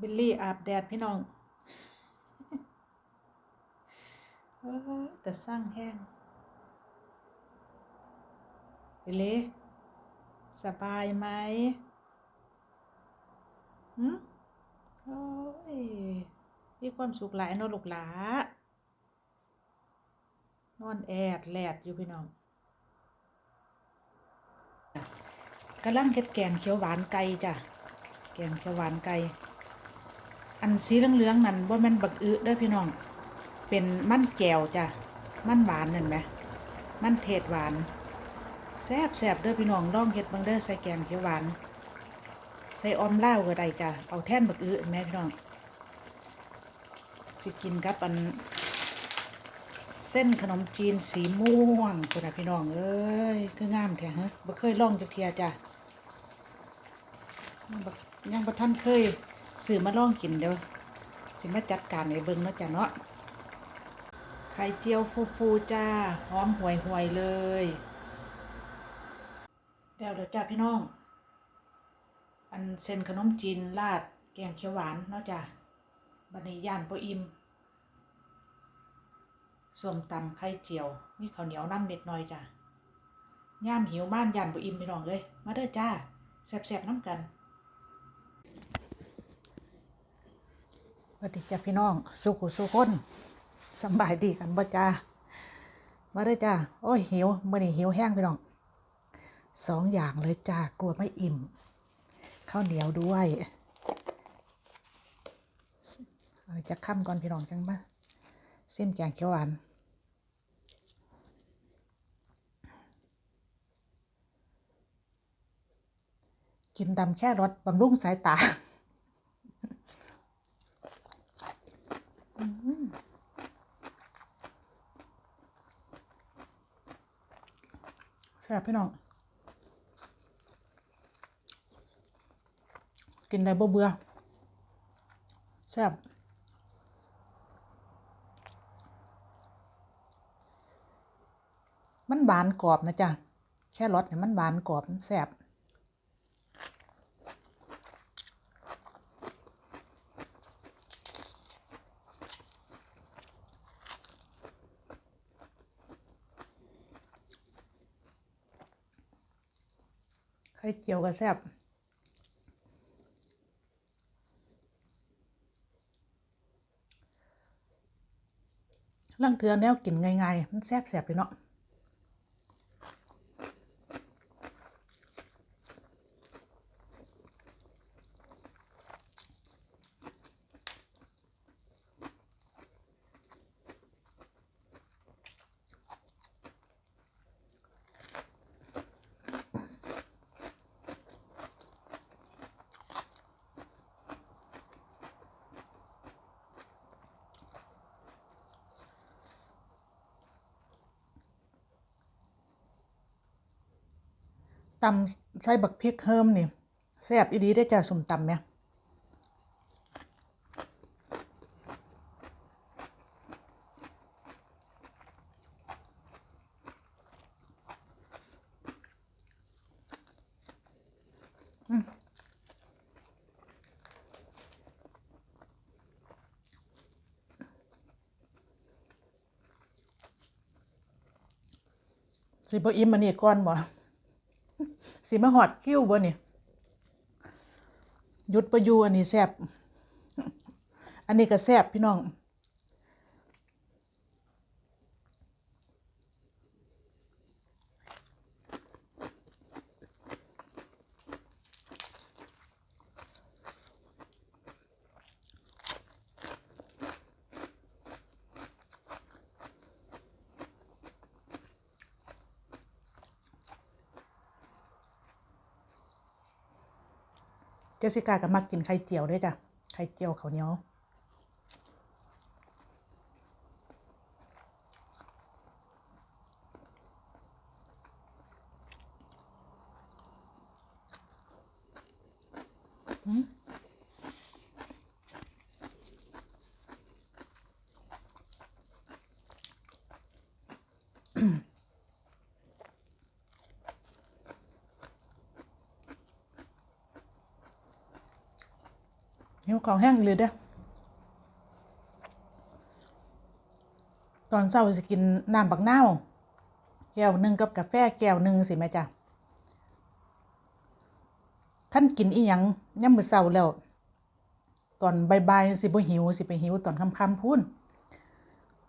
บิลลี่อาบแดดพี่น้องแต่สร้างแห้งบิลลี่สบายไหมหืมโอ้ยมีความสุขหลายนอะลูกหลานอนแอดแลดอยู่พี่น้องกำลังเฮ็ดแกงเขียวหวานไก่จ้ะ แกงเขียวหวานไก่ อันสีเหลืองๆนั่นบ่แม่นบักอึเด้อพี่น้อง เป็นมันแก้วจ้ะ มันหวานนั่นไหมมันเทศหวาน แซ่บแซ่บเด้อพี่น้องลองเฮ็ดบิ่งเด้อใส่แกงเขียวหวาน ใส่ออมลาก็ได้จ้ะ เอาแท่นบักอึแม่พี่น้อง สิกินกับอัน เส้นขนมจีนสีม่วงคุณนะพี่น้องเอ้ยคืองามแท้ฮะบ่เคยลองจักเทียจ้ะยังบ่ทันเคย ซื้อมาลองกินเดี๋ยวสิมาจัดการให้เบิ่งเนาะจ้ะเนาะไข่เจียวฟูๆจ้าหอมห่วยๆเลยเดี๋ยวเดี๋ยวจ้าพี่น้อง อันเส้นขนมจีนราดแกงเขียวหวานเนาะจ้ะบันี้ย่านบ่อิ่มส้มตำไข่เจียว มีข้าวเหนียวน้ำเม็ดน้อยจ้ะย่ามหิวม่านย่านบ่อิ่มพี่น้องเอ้ยมาเด้อจ้าแซ่บๆน้ำกัน ส วัสดีจ้าพี่น้องสุขุสุคนสบายดีกันบ่จ้ามาได้อจ้าโอ้ยหิวเมื่อนี้หิวแห้งพี่น้องสองอย่างเลยจ้ากลัวไม่อิ่มข้าวเหนียวด้วยจะค่ำก่อนพี่น้องจังมาเส้นแกงเขียวหวานกินดำแค่รสบำรุงสายตา แซ่บพี่น้อง กินได้บ่เบื่อแซ่บมันหวานกรอบนะจ๊ะ แค่รสเนี่ยมันหวานกรอบแซ่บไข่เจียวก็แซ่บลังเทือแนวกินง่ายๆมันแซ่บแซ่บไปเนาะ ตำใช้บักพริกเฮิมนี่แซ่บอีดีได้จ้ะสมตำเนี่ยอืมสิบอิ่มมันนี่ก่อนบ่ สิมาหอดคิ้วบ่นี่หยุดประยูอันนี้แซบอันนี้ก็แซบพี่น้อง เจสิก้าก็มักกินไข่เจียวด้วยจ้ะไข่เจียวข้าวเหนียว หิวของแห้งเลยเด้อตอนเช้าสิกินน้ำบักเนาแก้วหนึ่งกับกาแฟแก้วหนึ่งสิแม่จ้ะขั้นกินอีหยังย่ำมือเช้าแล้ว ตอนบ่ายๆสิบ่หิวสิไปหิวตอนค่ำๆพูน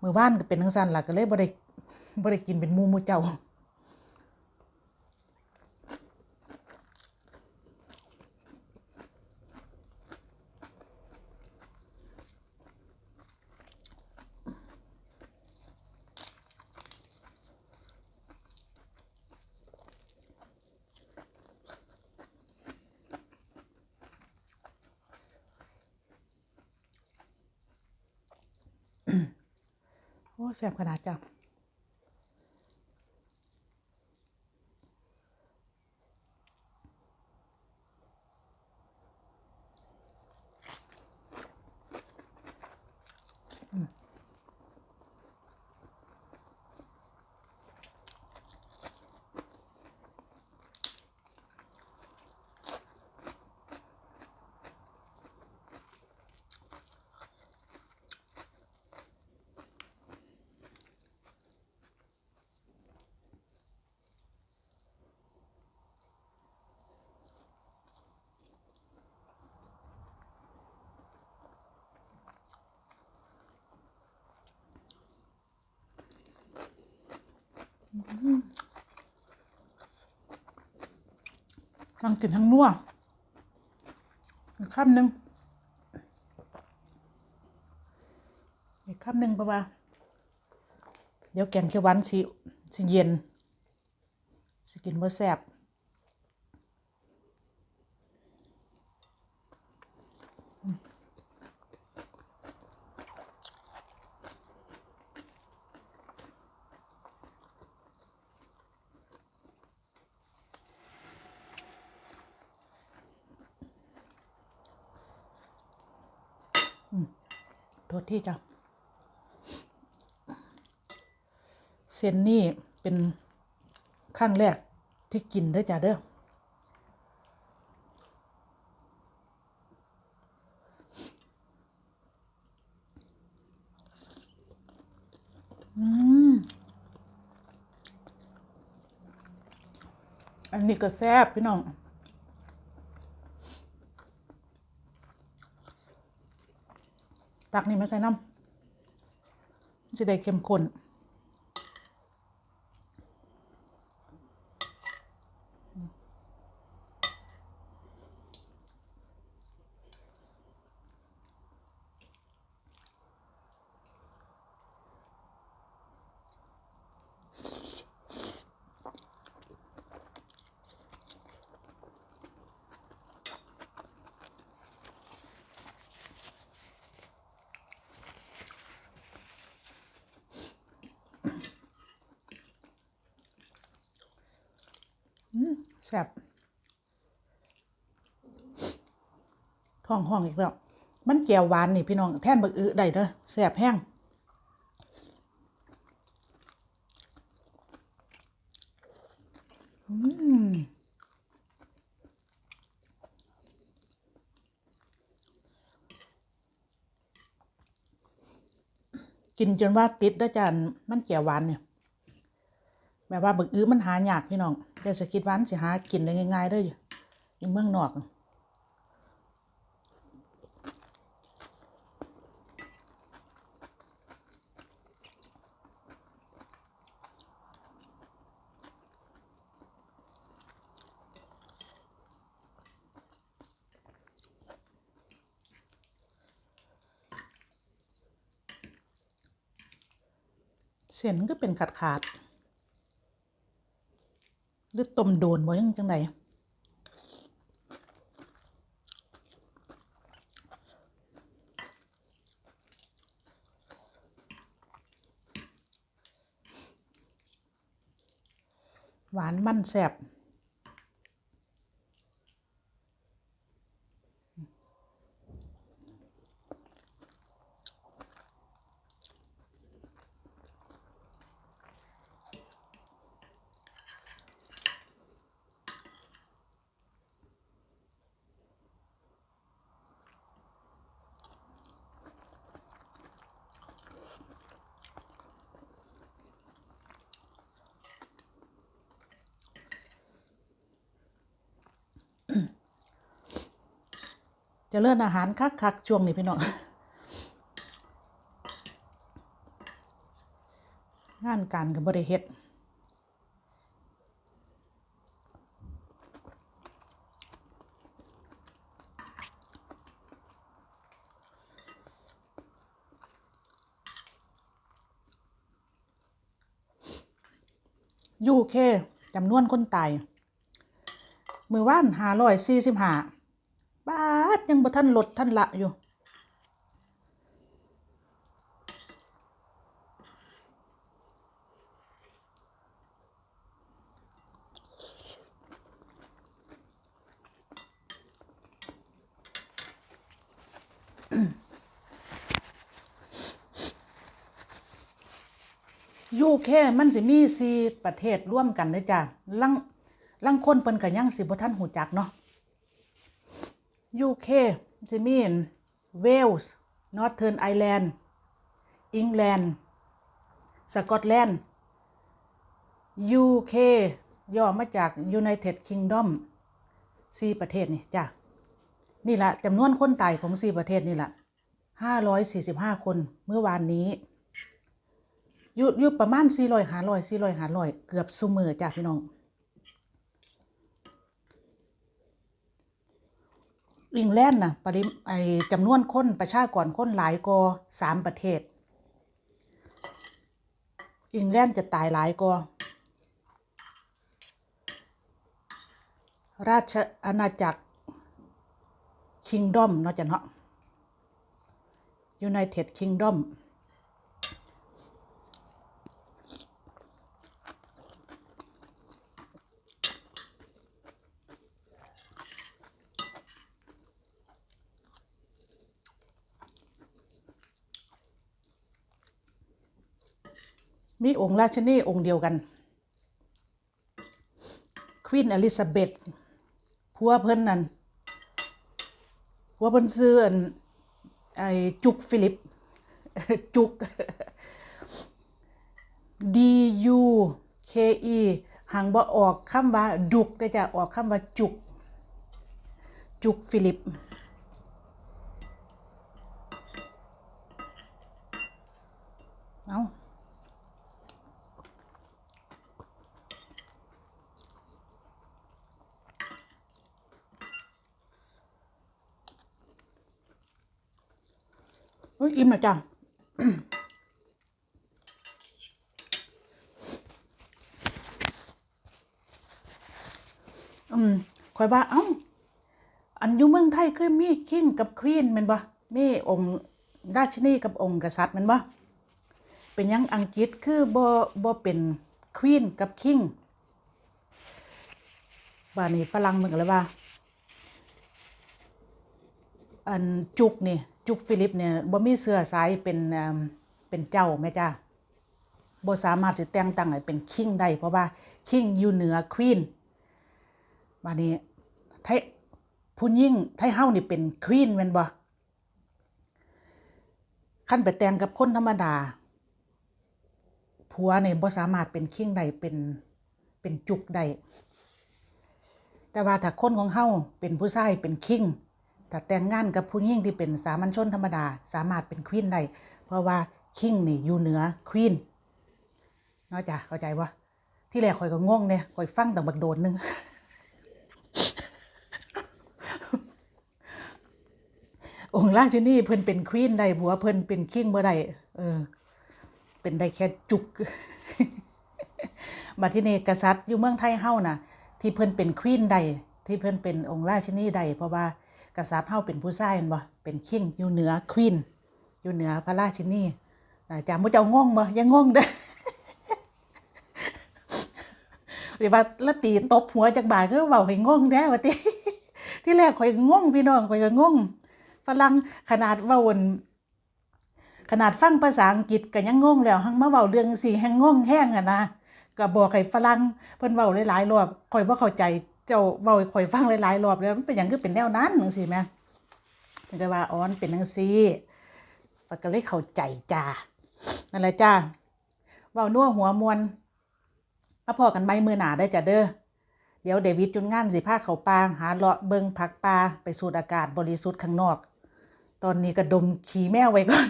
มือบ้านก็เป็นทั้งสั้นล่ะก็เลยบ่ได้บ่ได้กินเป็นมูมูเจ้า แสบขนาดจ้ะอืม ทั้งกินทั้งนัวอีกคำหนึ่งอีกคำหนึ่งเพราะว่า เดี๋ยวแกงเขียวหวานสิสิเย็น สิกินเมื่อแซ่บ โทษที่จ้ะเส้นนี่เป็นข้างแรกที่กินเด้จ้ะเด้ออันนี้ก็แซ่บพี่น้อง ตักนี่มาใส่น้ำจะได้เข้มข้น แซ่บท้องห้องอีกแล้ว มันแจ่วหวานนี่พี่น้องแท่นบักอื้อได้เด้อแซ่บแห้งอืมกินจนว่าติดแล้วจานมันแจ่วหวานเนี่ยแบบว่าบึกอื้อมันหายากพี่น้อง แต่สกิดหวานสิหากินได้ง่ายๆด้อยู่อยู่เมืองนอกเส้นก็เป็นขาดขาดๆ รือต้มโดนบ่ยังจังไดหวานมันแซ่บ จะเลื่อนอาหารคักๆช่วงนี้พี่น้องงานการกับบริเฮ็ดยูเคจำนวนคนตายมือว่านหาร้อยสี่สิบห้า บาทยังบ่ท่านลดท่านละอยู่ ยูเคมันสิมีสี่ประเทศร่วมกันเด้อจ้ะลังลังคนเปิ้นก็ยังสิบ่ทันหูจักเนาะ ยูเคสิมีเวลส์นอร์เทิร์นไอแลนด์อังกฤษสกอตแลนด์ยูเคย่อมาจาก United Kingdom สี่ประเทศนี่จ้ะ นี่ละจำนวนคนตายของสี่ประเทศนี่ละ545คนเมื่อวานนี้ยู่อยู่ประมาณสี่ร้อยหาร้อยสี่ร้อยหาร้อยเกือบซุมือจ้ะพี่น้อง อิงแลนด์นะปริมไอจำนวนคนประชากรคนหลายกว่าสามประเทศ อิงแลนด์จะตายหลายกว่าราชอาณาจักรคิงดอมเนาะจ้ะเนาะ United Kingdom ีองค์ราชนีองค์เดียวกันควีนอลิซาเบธผัวเพิ่นนั่นผัวเพิ่นซื้อนไอจุกฟิลิป จุก D U K E หังบ่ออกคำว่าดุกได้จะออกคำว่าจุก จุกฟิลิปเอา เฮ้ยอิ่มแล้วจ้ะอืมคอยว่า เอ้า อันอยู่เมืองไทยเคยมีคิงกับควีนม่นบ่มีองค์ราชินีกับองค์กษัตริย์ม่นบ่เป็นยังอังกฤษคือบ่บ่เป็นควีนกับคิงบ้านนี้ฝรั่งมันก็เลยว่า อันจุกนี่จุกฟิลิปเนี่ยบ่มีเสื้อสายเป็นเป็นเจ้าแม่จ้าบ่สามารถสิแต่งตั้งให้เป็นคิงได้เพราะว่าคิงอยู่เหนือควีนบาดนี้ไทผู้หญิงไทเฮานี่เป็นควีนแม่นบ่คันไปแต่งกับคนธรรมดาผัวนี่บ่สามารถเป็นคิงได้เป็นเป็นจุกได้แต่ว่าถ้าคนของเฮาเป็นผู้ชายเป็นคิง ถ้าแต่งงานกับผู้หญิงที่เป็นสามัญชนธรรมดา สามารถเป็นควีนได้เพราะว่าคิงนี่อยู่เหนือควีนเนาะจ้ะเข้าใจบ่ที่แรกข่อยก็งงเนี่ยข่อยฟังแต่บักโดนหนึงองค์ราชินีเพิ่นเป็นควีนได้ผัวเพิ่นเป็นคิงบ่ได้เออ เป็นได้แค่จุกมาที่นี่กษัตริย์อยู่เมืองไทยเฮาน่ะ ที่เพิ่นเป็นควีนใดที่เพิ่นเป็นองค์ราชินีใดเพราะว่า กษัตริย์เฮาเป็นผู้ชายบ่เป็นคิงอยู่เหนือควีนอยู่เหนือพระราชินีอาจารย์บ่เจ้างงบ่ยังงงเด้อหรือว่าละตีตบหัวจากบ่ายก็เว้าให้งงแท้ว่าติที่แรกข่อยงงพี่น้องข่อยก็งงฝรั่งขนาดว้าอั่นขนาดฟังภาษาอังกฤษก็ยังงงแล้วหังมาเว้าเรื่องสิแฮงงงแห้งอะนะก็บอกให้ฝรั่งเพิ่นเว้าหลายๆรอบข่อยบ่เข้าใจ จ้าเว้าข่อยฟังหลายๆรอบแล้วมันเป็นหยังคือเป็นแนวนั้นจังซี่แหมเพิ่นก็ว่าอ๋อนเป็นจังซี่ข้อยก็เลยเข้าใจจ้านั่นแหละจ้าเว้านัวหัวมวนมาพอกันใหม่มื้อหนาได้จ้ะเด้อเดี๋ยวเดวิดจุนงานสิพาเขาป่าหาเลาะเบิงผักป่าไปสูดอากาศบริสุทธิ์ข้างนอก ตอนนี้ก็ดมขี้แมวไว้ก่อน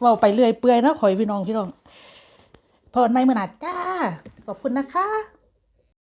เว้าไปเรื่อยเปื่อยนาะขอยพี่น้องพี่น้องพอกันไม่มือหนาจ้าขอบคุณนะคะ